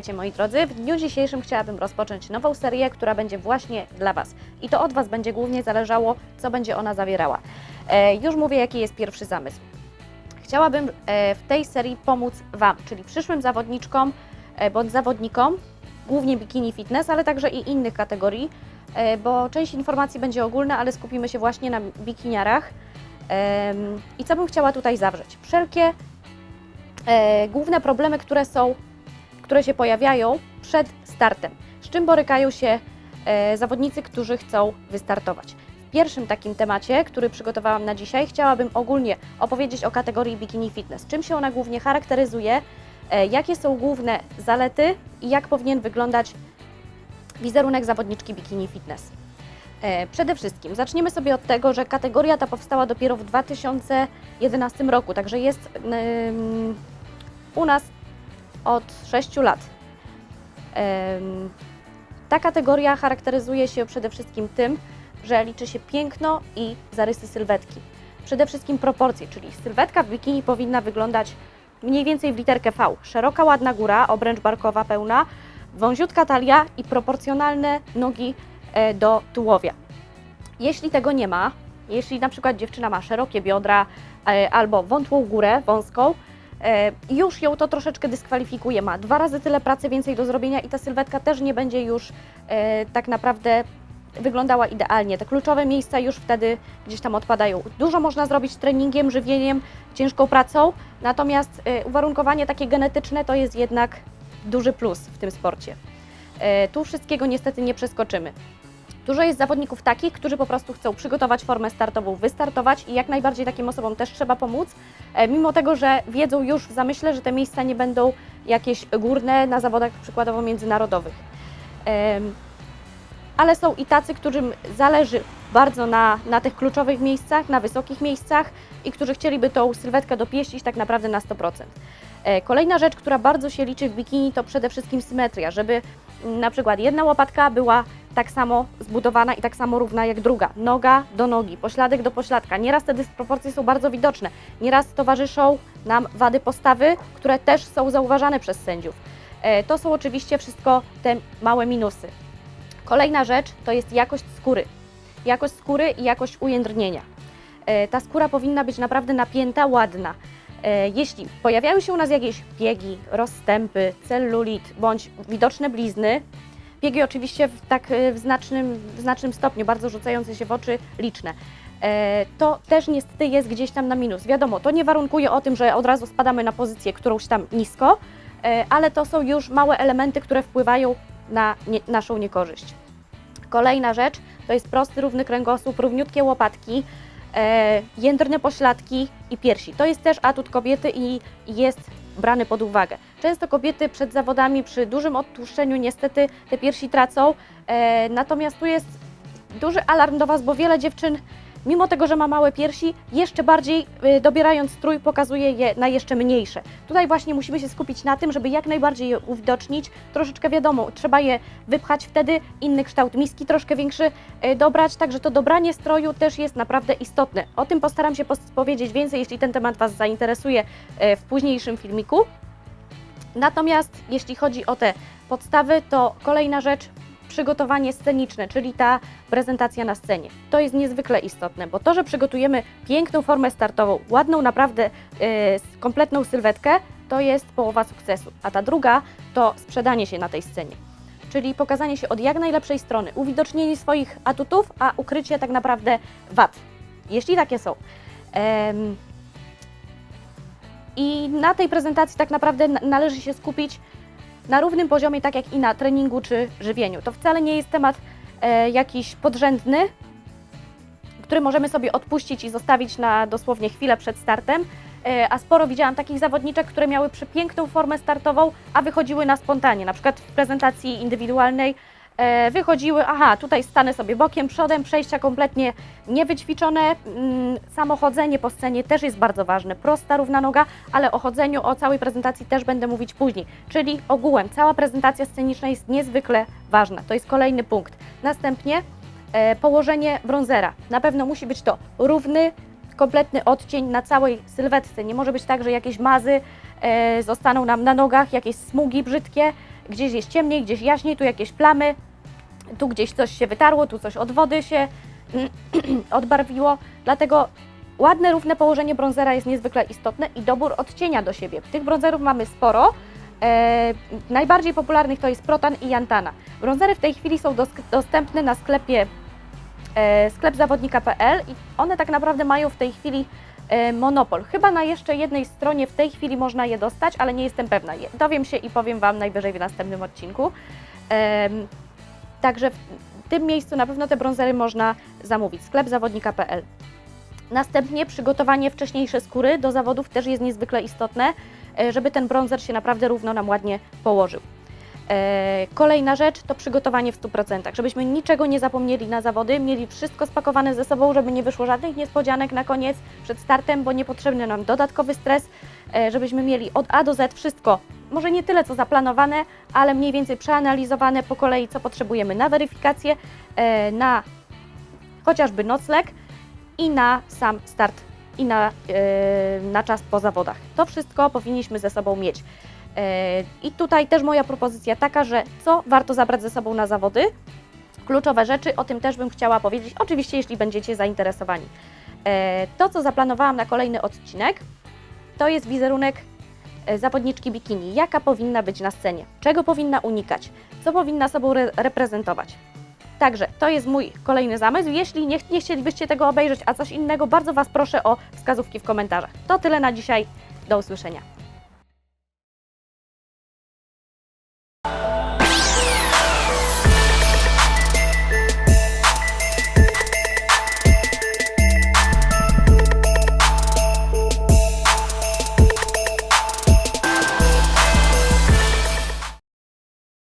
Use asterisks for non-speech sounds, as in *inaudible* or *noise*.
Witajcie moi drodzy. W dniu dzisiejszym chciałabym rozpocząć nową serię, która będzie właśnie dla Was. I to od Was będzie głównie zależało, co będzie ona zawierała. E, już mówię, jaki jest pierwszy zamysł. Chciałabym e, w tej serii pomóc Wam, czyli przyszłym zawodniczkom e, bądź zawodnikom, głównie bikini fitness, ale także i innych kategorii, e, bo część informacji będzie ogólna, ale skupimy się właśnie na bikiniarach. Em, I co bym chciała tutaj zawrzeć? Wszelkie e, główne problemy, które są, które się pojawiają przed startem. Z czym borykają się e, zawodnicy, którzy chcą wystartować. W pierwszym takim temacie, który przygotowałam na dzisiaj, chciałabym ogólnie opowiedzieć o kategorii bikini fitness. Czym się ona głównie charakteryzuje, e, jakie są główne zalety i jak powinien wyglądać wizerunek zawodniczki bikini fitness. E, Przede wszystkim zaczniemy sobie od tego, że kategoria ta powstała dopiero w 2011 roku, także jest u nas od 6 lat. Ta kategoria charakteryzuje się przede wszystkim tym, że liczy się piękno i zarysy sylwetki. Przede wszystkim proporcje, czyli sylwetka w bikini powinna wyglądać mniej więcej w literkę V. Szeroka, ładna góra, obręcz barkowa pełna, wąziutka talia i proporcjonalne nogi e, do tułowia. Jeśli tego nie ma, jeśli na przykład dziewczyna ma szerokie biodra e, albo wątłą górę, wąską, już ją to troszeczkę dyskwalifikuje. Ma dwa razy tyle pracy więcej do zrobienia i ta sylwetka też nie będzie już e, tak naprawdę wyglądała idealnie. Te kluczowe miejsca już wtedy gdzieś tam odpadają. Dużo można zrobić treningiem, żywieniem, ciężką pracą, natomiast e, uwarunkowanie takie genetyczne to jest jednak duży plus w tym sporcie. E, Tu wszystkiego niestety nie przeskoczymy. Dużo jest zawodników takich, którzy po prostu chcą przygotować formę startową, wystartować i jak najbardziej takim osobom też trzeba pomóc, e, mimo tego, że wiedzą już w zamyśle, że te miejsca nie będą jakieś górne na zawodach przykładowo międzynarodowych. Em, Ale są i tacy, którym zależy bardzo na, na tych kluczowych miejscach, na wysokich miejscach i którzy chcieliby tą sylwetkę dopieścić tak naprawdę na 100%. E, Kolejna rzecz, która bardzo się liczy w bikini, to przede wszystkim symetria, żeby na przykład jedna łopatka była tak samo zbudowana i tak samo równa jak druga. Noga do nogi, pośladek do pośladka. Nieraz te dysproporcje są bardzo widoczne. Nieraz towarzyszą nam wady postawy, które też są zauważane przez sędziów. E, To są oczywiście wszystko te małe minusy. Kolejna rzecz to jest jakość skóry. Jakość skóry i jakość ujędrnienia. E, Ta skóra powinna być naprawdę napięta, ładna. E, Jeśli pojawiają się u nas jakieś biegi, rozstępy, cellulit bądź widoczne blizny, biegi oczywiście w, tak e, w znacznym, w znacznym stopniu, bardzo rzucające się w oczy, liczne, e, to też niestety jest gdzieś tam na minus. Wiadomo, to nie warunkuje o tym, że od razu spadamy na pozycję którąś tam nisko, e, ale to są już małe elementy, które wpływają na nie, naszą niekorzyść. Kolejna rzecz to jest prosty, równy kręgosłup, równiutkie łopatki, jędrne pośladki i piersi. To jest też atut kobiety i jest brany pod uwagę. Często kobiety przed zawodami przy dużym odtłuszczeniu niestety te piersi tracą, e, natomiast tu jest duży alarm do Was, bo wiele dziewczyn, mimo tego, że ma małe piersi, jeszcze bardziej y, dobierając strój pokazuje je na jeszcze mniejsze. Tutaj właśnie musimy się skupić na tym, żeby jak najbardziej je uwidocznić. Troszeczkę wiadomo, trzeba je wypchać wtedy, inny kształt miski troszkę większy y, dobrać, także to dobranie stroju też jest naprawdę istotne. O tym postaram się powiedzieć więcej, jeśli ten temat Was zainteresuje y, w późniejszym filmiku. Natomiast jeśli chodzi o te podstawy, to kolejna rzecz, przygotowanie sceniczne, czyli ta prezentacja na scenie. To jest niezwykle istotne, bo to, że przygotujemy piękną formę startową, ładną naprawdę s- kompletną sylwetkę, to jest połowa sukcesu. A ta druga to sprzedanie się na tej scenie. Czyli pokazanie się od jak najlepszej strony, uwidocznienie swoich atutów, a ukrycie tak naprawdę wad, jeśli takie są. I na tej prezentacji tak naprawdę na- należy się skupić na równym poziomie, tak jak i na treningu czy żywieniu. To wcale nie jest temat e, jakiś podrzędny, który możemy sobie odpuścić i zostawić na dosłownie chwilę przed startem. E, a sporo widziałam takich zawodniczek, które miały przepiękną formę startową, a wychodziły na spontanie. Na przykład w prezentacji indywidualnej wychodziły, aha, tutaj stanę sobie bokiem, przodem, przejścia kompletnie niewyćwiczone. Mm, Samo chodzenie po scenie też jest bardzo ważne. Prosta, równa noga, ale o chodzeniu, o całej prezentacji też będę mówić później. Czyli ogółem cała prezentacja sceniczna jest niezwykle ważna. To jest kolejny punkt. Następnie e, położenie bronzera. Na pewno musi być to równy, kompletny odcień na całej sylwetce. Nie może być tak, że jakieś mazy e, zostaną nam na nogach, jakieś smugi brzydkie, gdzieś jest ciemniej, gdzieś jaśniej, tu jakieś plamy, tu gdzieś coś się wytarło, tu coś od wody się *clears throat* odbarwiło, dlatego ładne, równe położenie brązera jest niezwykle istotne i dobór odcienia do siebie. Tych brązerów mamy sporo. E, najbardziej popularnych to jest Protan i Jantana. Brązery w tej chwili są dostępne na sklepie e, sklepzawodnika.pl i one tak naprawdę mają w tej chwili e, monopol. Chyba na jeszcze jednej stronie w tej chwili można je dostać, ale nie jestem pewna. Je- Dowiem się i powiem Wam najwyżej w następnym odcinku. Em, Także w tym miejscu na pewno te brązery można zamówić. sklepzawodnika.pl Następnie przygotowanie wcześniejsze skóry do zawodów też jest niezwykle istotne, e, żeby ten brązer się naprawdę równo nam ładnie położył. E, Kolejna rzecz to przygotowanie w 100%, żebyśmy niczego nie zapomnieli na zawody, mieli wszystko spakowane ze sobą, żeby nie wyszło żadnych niespodzianek na koniec przed startem, bo niepotrzebny nam dodatkowy stres, e, żebyśmy mieli od A do Z wszystko, może nie tyle co zaplanowane, ale mniej więcej przeanalizowane po kolei, co potrzebujemy na weryfikację, e, na chociażby nocleg i na sam start i na, na czas po zawodach. To wszystko powinniśmy ze sobą mieć. E, I tutaj też moja propozycja taka, że co warto zabrać ze sobą na zawody? Kluczowe rzeczy, o tym też bym chciała powiedzieć, oczywiście jeśli będziecie zainteresowani. E, To, co zaplanowałam na kolejny odcinek, to jest wizerunek e, zawodniczki bikini. Jaka powinna być na scenie? Czego powinna unikać? Co powinna sobą re- reprezentować? Także to jest mój kolejny zamysł. Jeśli nie, nie chcielibyście tego obejrzeć, a coś innego, bardzo Was proszę o wskazówki w komentarzach. To tyle na dzisiaj. Do usłyszenia.